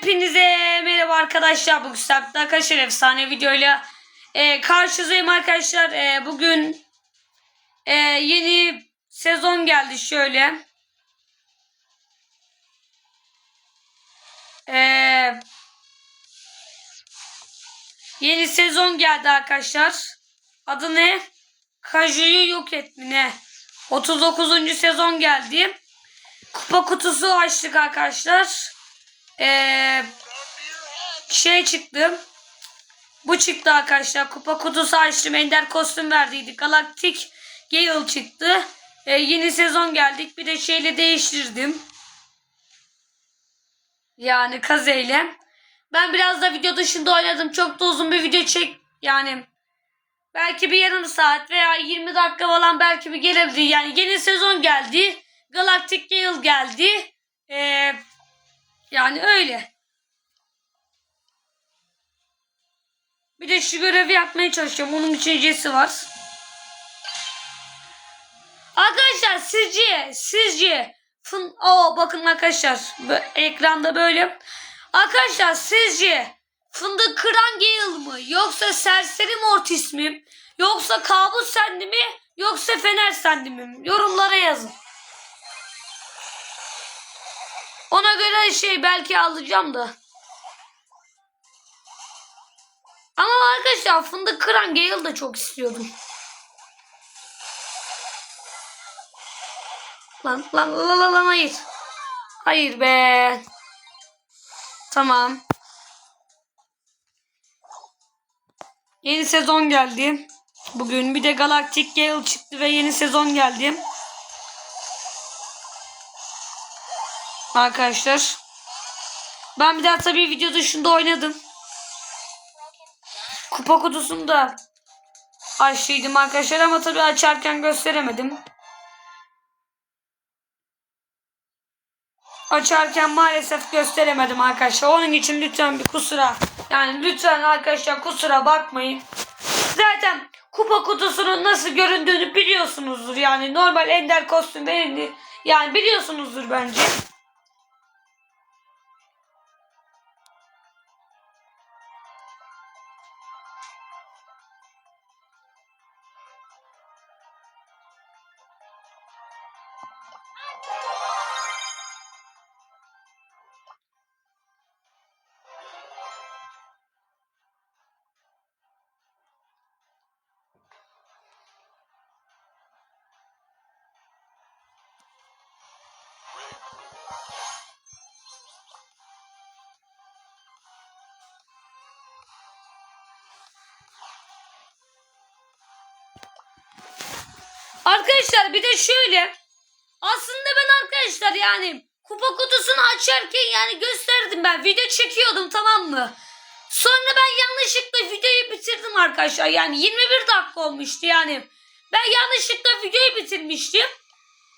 Hepinize merhaba arkadaşlar. Bugün sizlerle arkadaşlar efsane videoyla e, karşınızdayım arkadaşlar. E, bugün e, yeni sezon geldi şöyle. E, yeni sezon geldi arkadaşlar. Adı ne? Kaju'yu yok et mi ne? 39. sezon geldi. Kupa kutusu açtık arkadaşlar. Ee, şey çıktı. Bu çıktı arkadaşlar. Kupa kutusu açtım. Ender kostüm verdiydi. Galaktik Gale çıktı. Ee, yeni sezon geldik. Bir de şeyle değiştirdim. Yani kazeyle. Ben biraz da video dışında oynadım. Çok da uzun bir video çek. Yani belki bir yarım saat veya 20 dakika falan belki bir gelebilir. Yani yeni sezon geldi. Galactic Gale geldi. Ee, yani öyle. Bir de şu görevi yapmaya çalışıyorum. Onun için Jesse var. Arkadaşlar sizce sizce fın Aa, bakın arkadaşlar ekranda böyle. Arkadaşlar sizce fındık kıran Gale mı? Yoksa serseri Mortis mi? Yoksa kabus sendi mi? Yoksa fener sendi mi? Yorumlara yazın. Ona göre şey belki alacağım da. Ama arkadaşlar fındık kıran Gale da çok istiyordum. Lan lan lan lan lan hayır. Hayır be. Tamam. Yeni sezon geldi. Bugün bir de Galactic Gale çıktı ve yeni sezon geldi. Arkadaşlar. Ben bir daha tabii video dışında oynadım. Kupa kutusunu da açtıydım arkadaşlar ama tabii açarken gösteremedim. Açarken maalesef gösteremedim arkadaşlar. Onun için lütfen bir kusura yani lütfen arkadaşlar kusura bakmayın. Zaten kupa kutusunun nasıl göründüğünü biliyorsunuzdur. Yani normal ender kostüm verildi. Yani biliyorsunuzdur bence. Arkadaşlar bir de şöyle. Aslında ben arkadaşlar yani kupa kutusunu açarken yani gösterdim ben. Video çekiyordum tamam mı? Sonra ben yanlışlıkla videoyu bitirdim arkadaşlar. Yani 21 dakika olmuştu yani. Ben yanlışlıkla videoyu bitirmiştim.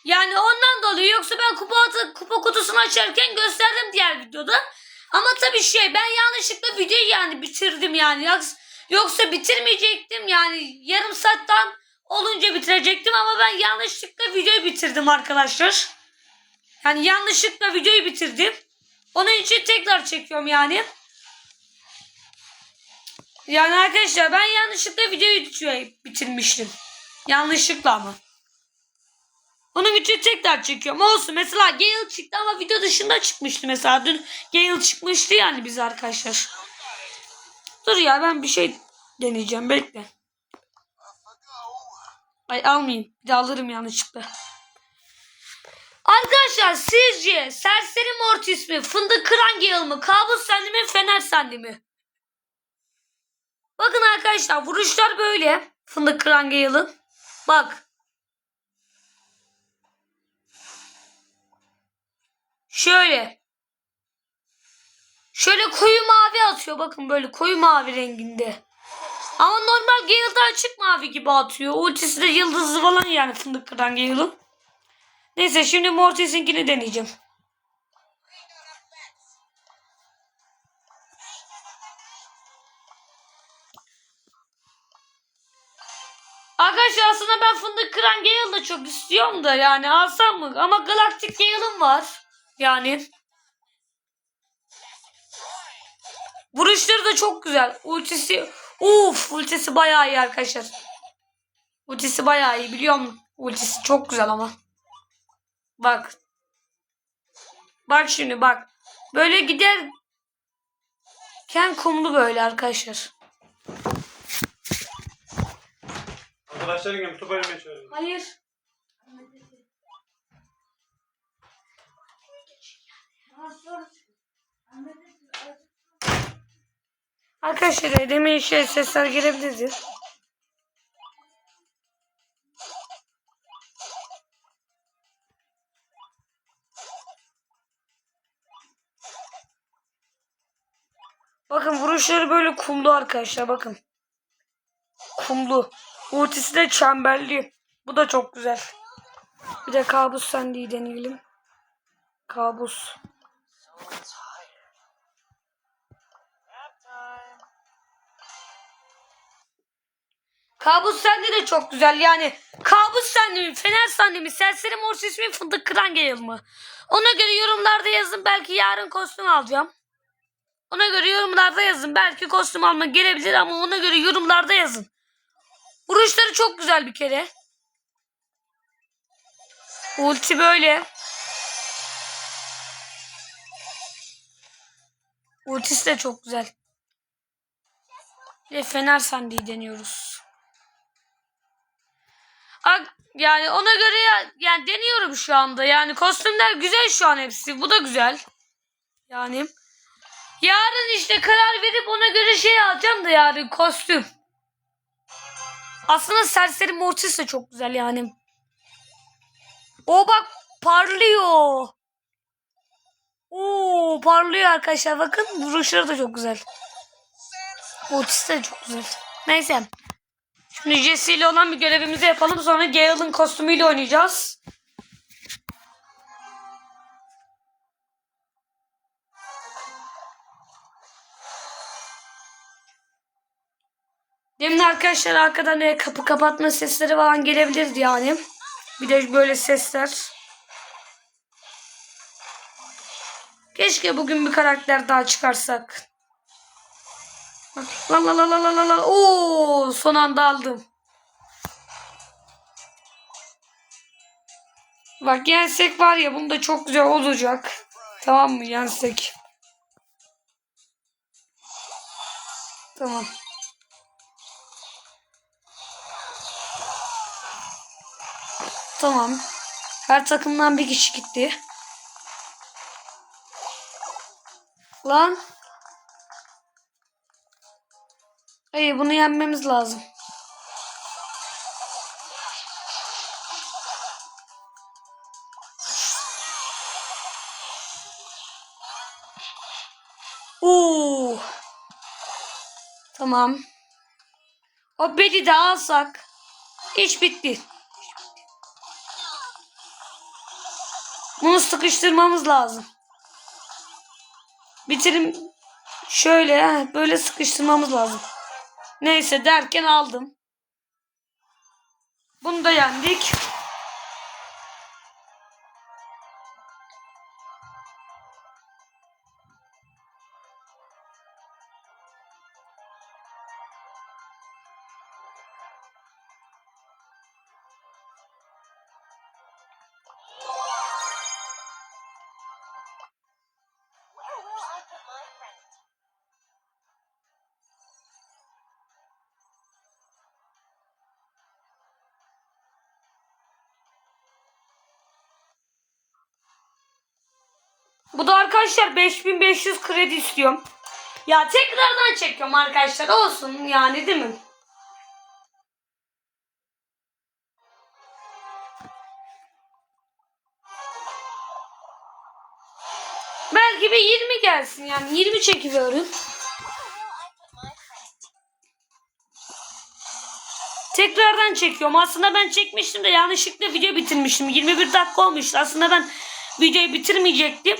Yani ondan dolayı yoksa ben kupa, atı- kupa kutusunu açarken gösterdim diğer videoda. Ama tabii şey ben yanlışlıkla videoyu yani bitirdim yani. Yoksa, bitirmeyecektim yani yarım saatten olunca bitirecektim ama ben yanlışlıkla videoyu bitirdim arkadaşlar. Yani yanlışlıkla videoyu bitirdim. Onun için tekrar çekiyorum yani. Yani arkadaşlar ben yanlışlıkla videoyu bitirmiştim. Yanlışlıkla ama. Onun için tekrar çekiyorum. Olsun mesela Gale çıktı ama video dışında çıkmıştı mesela. Dün Gale çıkmıştı yani biz arkadaşlar. Dur ya ben bir şey deneyeceğim bekle. Ay almayayım. Bir de alırım yanlışlıkla. Arkadaşlar sizce Serseri Mortis mi? Fındık Kıran Gale mı? Kabus Sendi mi? Fener Sendi mi? Bakın arkadaşlar vuruşlar böyle. Fındık Kıran Gale'ın. Bak. Şöyle. Şöyle koyu mavi atıyor. Bakın böyle koyu mavi renginde. Ama normal Gale'da açık mavi gibi atıyor. Ultisi de yıldızlı falan yani fındık kıran Gale'ın. Neyse şimdi Mortis'inkini deneyeceğim. Arkadaşlar aslında ben fındık kıran Gale'ı da çok istiyorum da yani alsam mı? Ama Galactic Gale'ım var. Yani. Vuruşları da çok güzel. Ultisi uf ultisi bayağı iyi arkadaşlar. Ultisi bayağı iyi biliyor musun? Ultisi çok güzel ama. Bak. Bak şimdi bak. Böyle gider Ken kumlu böyle arkadaşlar. Arkadaşların gibi top oynamaya çalışıyorum. Hayır. Arkadaşlar demin şey sesler gelebilirdi. Bakın vuruşları böyle kumlu arkadaşlar bakın. Kumlu. Ultisi de çemberli. Bu da çok güzel. Bir de kabus sendiği deneyelim. Kabus. Kabus sende de çok güzel yani. Kabus sende mi? Fener sende mi? Serseri Morsis mi? Fındık kıran geliyor mu? Ona göre yorumlarda yazın. Belki yarın kostüm alacağım. Ona göre yorumlarda yazın. Belki kostüm alma gelebilir ama ona göre yorumlarda yazın. Vuruşları çok güzel bir kere. Ulti böyle. Ultisi de çok güzel. De Fener Sandi'yi deniyoruz. Yani ona göre ya, yani deniyorum şu anda. Yani kostümler güzel şu an hepsi. Bu da güzel. Yani yarın işte karar verip ona göre şey alacağım da yarın kostüm. Aslında Serseri Mortis de çok güzel yani. O bak parlıyor. Oo parlıyor arkadaşlar. Bakın vuruşları da çok güzel. Mortis de çok güzel. Neyse. Jesse ile olan bir görevimizi yapalım. Sonra Gale'ın kostümüyle oynayacağız. Demin arkadaşlar arkadan e, kapı kapatma sesleri falan gelebilirdi yani. Bir de böyle sesler. Keşke bugün bir karakter daha çıkarsak. La la la la la la la. Oo, son anda aldım. Bak yensek var ya bunda çok güzel olacak. Tamam mı yensek? Tamam. Tamam. Her takımdan bir kişi gitti. Lan. Hayır bunu yenmemiz lazım. Oo. Tamam. O bedi de alsak. İş bitti. Bunu sıkıştırmamız lazım. Bitirim şöyle böyle sıkıştırmamız lazım. Neyse derken aldım. Bunu da yendik. Arkadaşlar 5500 kredi istiyorum. Ya tekrardan çekiyorum arkadaşlar. Olsun yani değil mi? Belki bir 20 gelsin yani 20 çekiyorum. Tekrardan çekiyorum. Aslında ben çekmiştim de yanlışlıkla video bitirmiştim. 21 dakika olmuştu. Aslında ben videoyu bitirmeyecektim.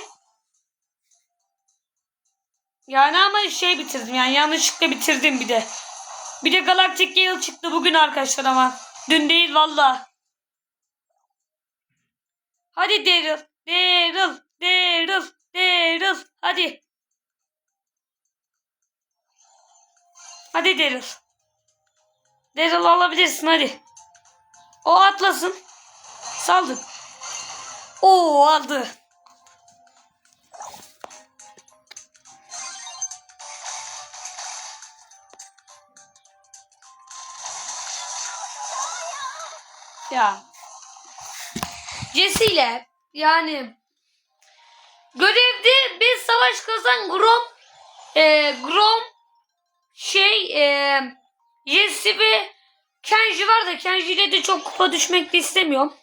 Yani ama şey bitirdim yani yanlışlıkla bitirdim bir de. Bir de Galactic Gale çıktı bugün arkadaşlar ama. Dün değil valla. Hadi Daryl. Daryl. Daryl. Daryl. Hadi. Hadi Daryl. Daryl alabilirsin hadi. O atlasın. Saldır. Oo aldı. Ya. Jesse ile yani görevde bir savaş kazan Grom e, Grom şey e, Jesse ve Kenji var da Kenji ile de çok kupa düşmek de istemiyorum.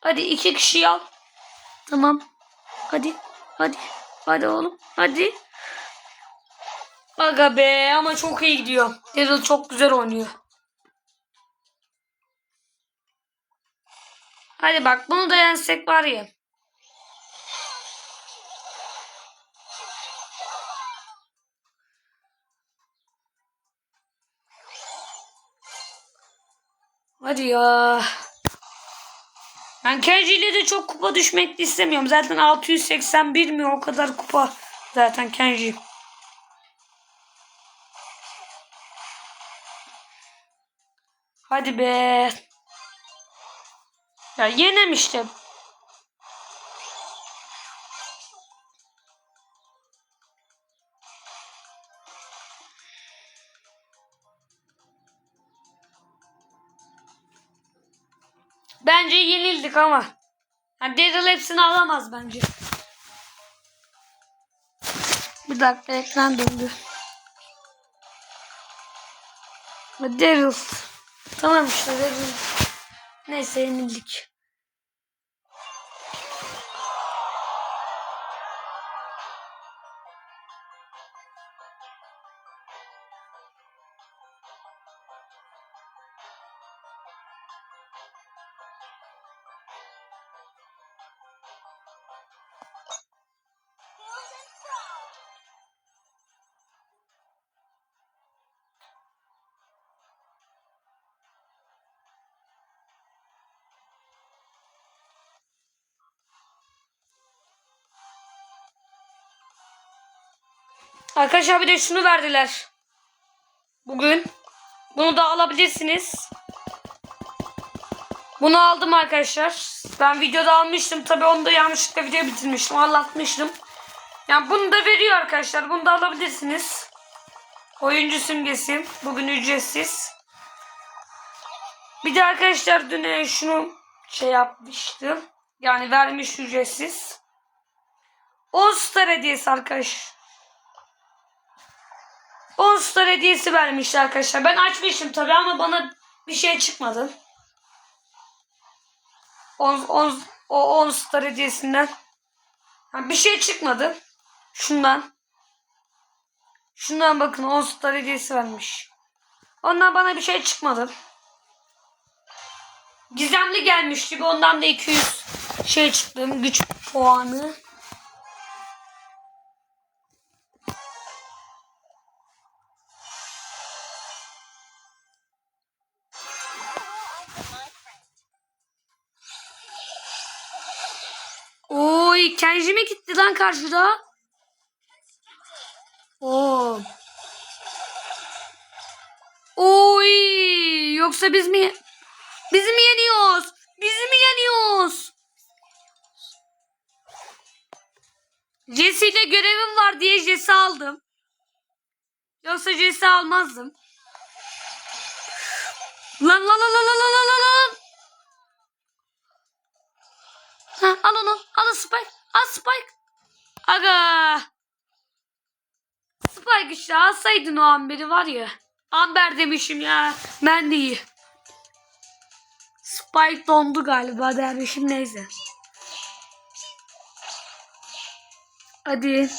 Hadi iki kişi al. Tamam. Hadi. Hadi. Hadi oğlum. Hadi. Aga be ama çok iyi gidiyor. Daryl çok güzel oynuyor. Hadi bak bunu da yensek var ya. Hadi ya. Ben Kenji ile de çok kupa düşmek istemiyorum. Zaten 681 mi o kadar kupa zaten Kenji. Hadi be. Ya yenemiştim. Bence yenildik ama. Yani Daryl hepsini alamaz bence. Bir dakika ekran döndü. Daryl. Tamam işte Daryl. Neyse yenildik. Arkadaşlar bir de şunu verdiler. Bugün. Bunu da alabilirsiniz. Bunu aldım arkadaşlar. Ben videoda almıştım. Tabi onu da yanlışlıkla video bitirmiştim. Anlatmıştım. Yani bunu da veriyor arkadaşlar. Bunu da alabilirsiniz. Oyuncu simgesi. Bugün ücretsiz. Bir de arkadaşlar dün e, şunu şey yapmıştım. Yani vermiş ücretsiz. 10 star hediyesi arkadaş. 10 star hediyesi vermişti arkadaşlar. Ben açmıştım tabi ama bana bir şey çıkmadı. 10, 10, o 10 star hediyesinden. Ha, bir şey çıkmadı. Şundan. Şundan bakın 10 star hediyesi vermiş. Ondan bana bir şey çıkmadı. Gizemli gelmişti. Ondan da 200 şey çıktı. Güç puanı. Oy Kenji mi gitti lan karşıda? Oo. Oy yoksa biz mi biz mi yeniyoruz? Biz mi yeniyoruz? Jesse ile görevim var diye Jesse aldım. Yoksa Jesse almazdım. Lan lan lan lan lan lan lan lan. Ha, al onu. Al Spike. Al Spike. Aga. Spike işte alsaydın o Amber'i var ya. Amber demişim ya. Ben de iyi. Spike dondu galiba dermişim neyse. Hadi.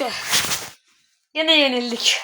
Neyse. Yine yenildik.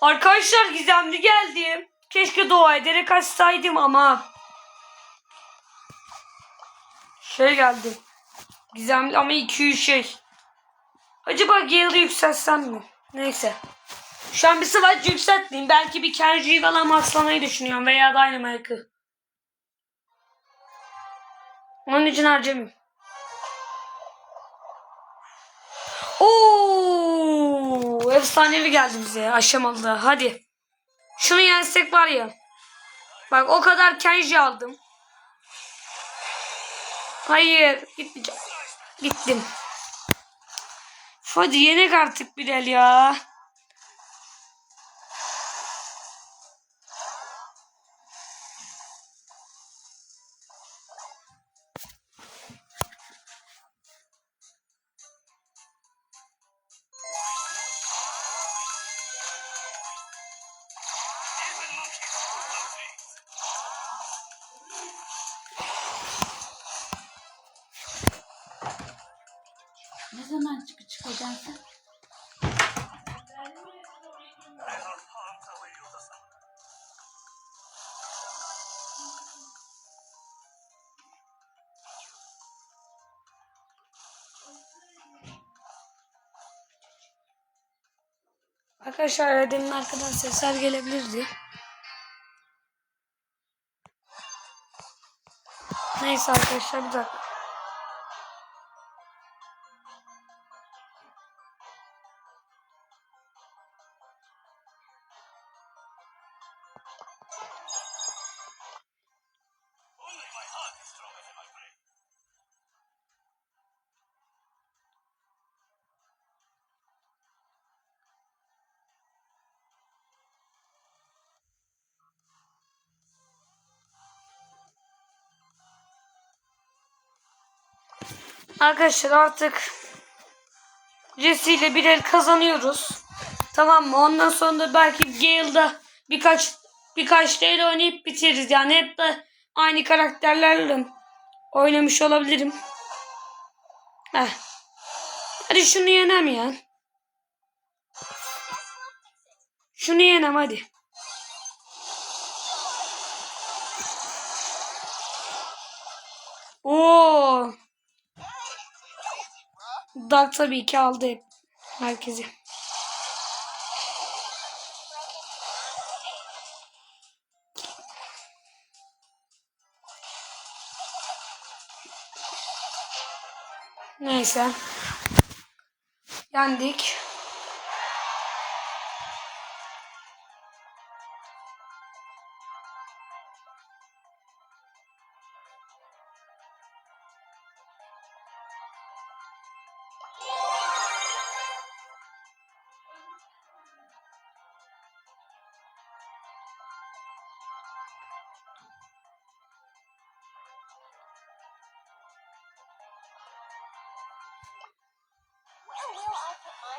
Arkadaşlar gizemli geldi. Keşke dua ederek açsaydım ama. Şey geldi. Gizemli ama 200 şey. Acaba Gale'ı yükseltsem mi? Neyse. Şu an bir sıvaç yükseltmeyeyim. Belki bir Kenji'yi falan maxlamayı düşünüyorum veya Dynamite'ı. Onun için harcamayayım. Efsanevi geldi bize aşamalı. Hadi. Şunu yensek var ya. Bak o kadar Kenji aldım. Hayır, gitmeyeceğim. Gittim. Hadi yenek artık Bilal ya. Arkadaşlar demin arkadan sesler gelebilirdi. Neyse arkadaşlar bir dakika. Arkadaşlar artık Jesse ile bir el kazanıyoruz. Tamam mı? Ondan sonra da belki Gale'da birkaç birkaç el oynayıp bitiririz. Yani hep de aynı karakterlerle oynamış olabilirim. Heh. Hadi şunu yenem ya. Şunu yenem hadi. Oo. Dark tabii ki aldı hep herkesi. Neyse. Yendik.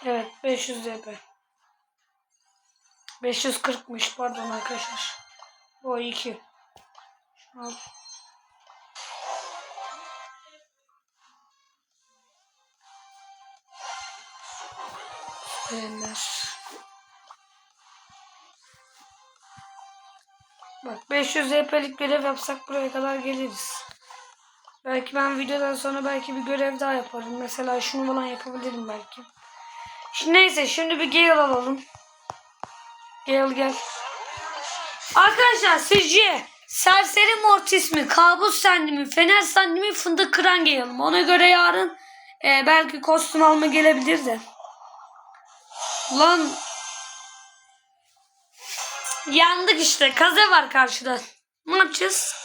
Evet 500 DP. 540'mış pardon arkadaşlar. Bu 2. Al. Süperler. Bak 500 DP'lik görev yapsak buraya kadar geliriz. Belki ben videodan sonra belki bir görev daha yaparım. Mesela şunu falan yapabilirim belki. Şimdi neyse şimdi bir Gale alalım. Gale gel. Arkadaşlar sizce Serseri Mortis mi, Kabus Sendi mi, Fener Sendi mi, Fındık Kıran Gale? Ona göre yarın e, belki kostüm alma gelebilir de. Lan yandık işte. Kaze var karşıda. Ne yapacağız?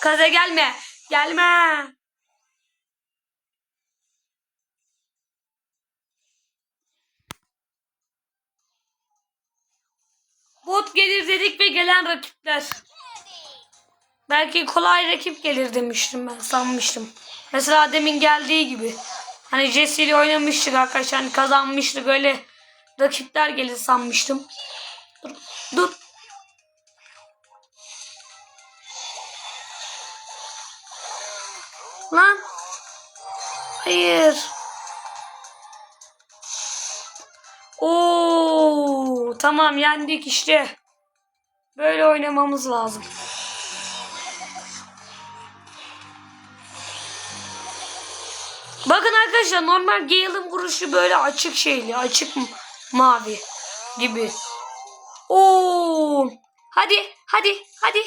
Kaze gelme. Gelme. Bot gelir dedik ve gelen rakipler. Belki kolay rakip gelir demiştim ben sanmıştım. Mesela demin geldiği gibi. Hani Jesse ile oynamıştık arkadaşlar. Hani kazanmıştık öyle rakipler gelir sanmıştım. Dur. Dur. Lan. Hayır. Tamam yendik işte. Böyle oynamamız lazım. Bakın arkadaşlar normal Gale'ın vuruşu böyle açık şeyli. Açık mavi gibi. Oo! Hadi hadi hadi.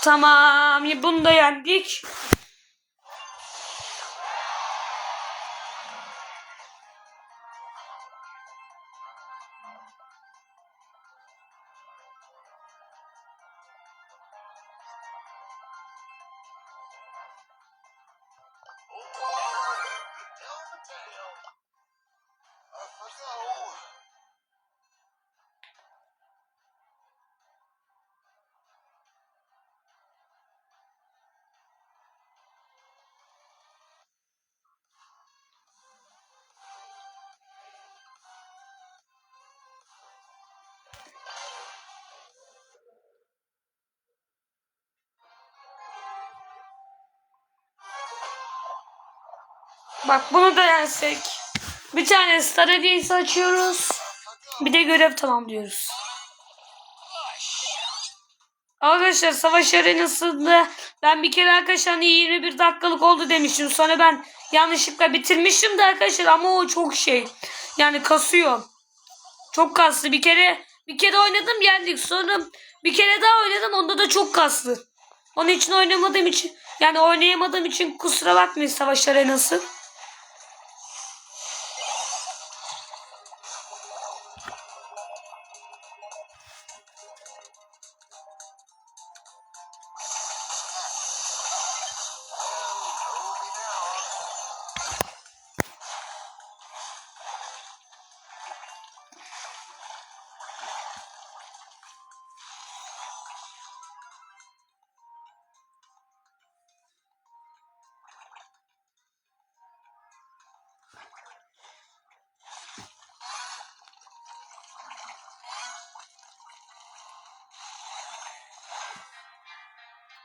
Tamam bunu da yendik. Bak bunu da yensek. Bir tane Star Hediyesi açıyoruz. Bir de görev tamamlıyoruz. Arkadaşlar savaş arenasında ben bir kere arkadaşlar hani 21 dakikalık oldu demiştim. Sonra ben yanlışlıkla bitirmiştim de arkadaşlar ama o çok şey. Yani kasıyor. Çok kaslı. Bir kere bir kere oynadım yendik. Sonra bir kere daha oynadım onda da çok kaslı. Onun için oynamadığım için yani oynayamadığım için kusura bakmayın savaş arenası.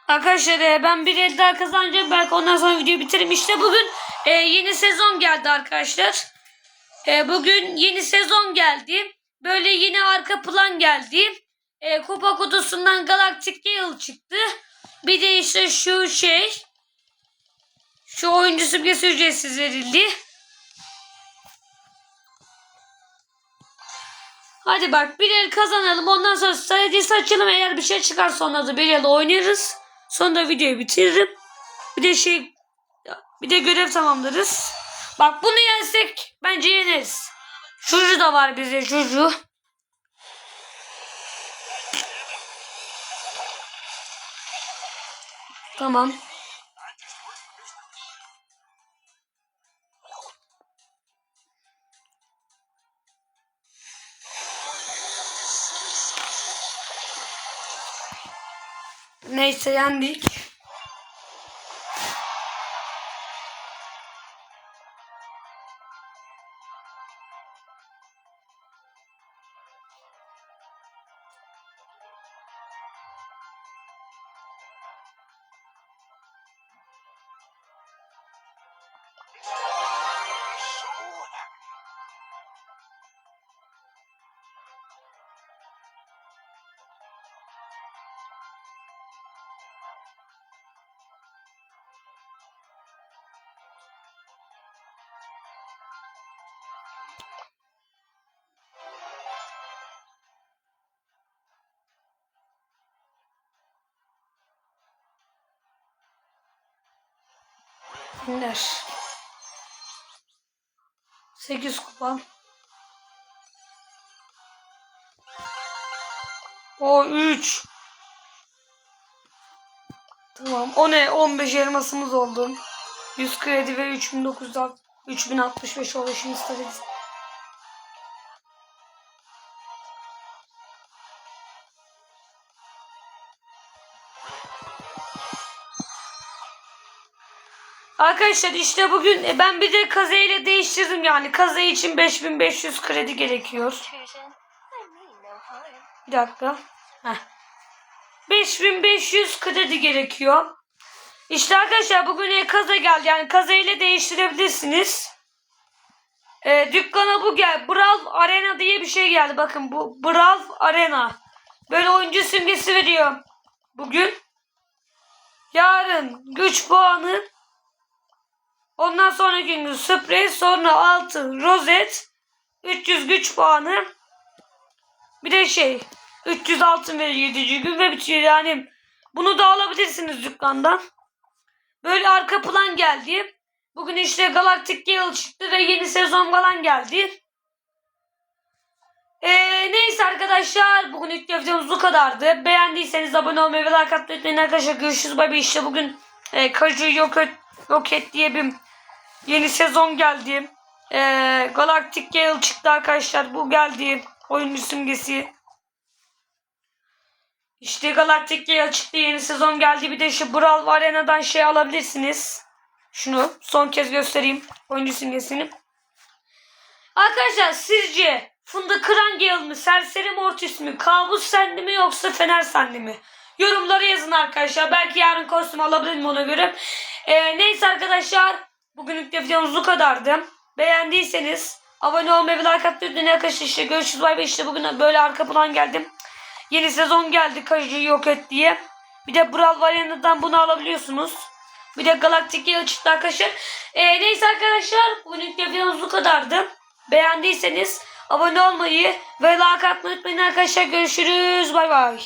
Arkadaşlar e, ben bir el daha kazanacağım. Belki ondan sonra videoyu bitiririm. İşte bugün e, yeni sezon geldi arkadaşlar. E, bugün yeni sezon geldi. Böyle yeni arka plan geldi. E, kupa kutusundan Galactic Gale çıktı. Bir de işte şu şey. Şu oyuncu simgesi ücretsiz verildi. Hadi bak bir el kazanalım. Ondan sonra stratejisi açalım. Eğer bir şey çıkarsa ondan da bir el oynarız. Sonra videoyu bitiririm. Bir de şey bir de görev tamamlarız. Bak bunu yensek bence yeneriz. Şucu da var bize şucu. Tamam. Neyse yendik. Ender. 8 kupa. O 3. Tamam. O ne? 15 elmasımız oldu. 100 kredi ve 3900 3065 ulaşım isteriz. Arkadaşlar işte bugün e, ben bir de kaze ile değiştirdim yani. Kaze için 5500 kredi gerekiyor. Bir dakika. Heh. 5500 kredi gerekiyor. İşte arkadaşlar bugün e, kaza geldi. Yani kaza ile değiştirebilirsiniz. E, dükkana bu gel. Brawl Arena diye bir şey geldi. Bakın bu Brawl Arena. Böyle oyuncu simgesi veriyor. Bugün. Yarın güç puanı. Ondan sonraki gün sprey. Sonra altın rozet. 300 güç puanı. Bir de şey 300 altın veriyor 7. gün ve bitiyor yani. Bunu da alabilirsiniz dükkandan. Böyle arka plan geldi. Bugün işte Galactic Gale çıktı ve yeni sezon falan geldi. Ee, neyse arkadaşlar bugün ilk videomuz bu kadardı. Beğendiyseniz abone olmayı ve like atmayı unutmayın arkadaşlar. Görüşürüz. Bay bay. İşte bugün e, Kaju Rocket, Rocket diye bir yeni sezon geldi. Ee, Galactic Gale çıktı arkadaşlar. Bu geldi. Oyuncu simgesi. İşte Galactic Gale çıktı. Yeni sezon geldi. Bir de şu Brawl Arena'dan şey alabilirsiniz. Şunu son kez göstereyim. Oyuncu simgesini. Arkadaşlar sizce Funda Kıran Gale mi? Serseri Mortis mi? Kabus Sendi mi yoksa Fener Sendi mi? Yorumları yazın arkadaşlar. Belki yarın kostüm alabilirim ona göre. Ee, neyse arkadaşlar. Bugünlük videomuz bu kadardı. Beğendiyseniz abone olmayı ve like atmayı unutmayın arkadaşlar. İşte görüşürüz. Bay bay. İşte bugün böyle arka plan geldim. Yeni sezon geldi. Kajı yok et diye. Bir de Brawl Arena'dan bunu alabiliyorsunuz. Bir de Galactic'e çıktı arkadaşlar. Ee, neyse arkadaşlar. Bugünlük videomuz bu kadardı. Beğendiyseniz abone olmayı ve like atmayı unutmayın arkadaşlar. Görüşürüz. Bay bay.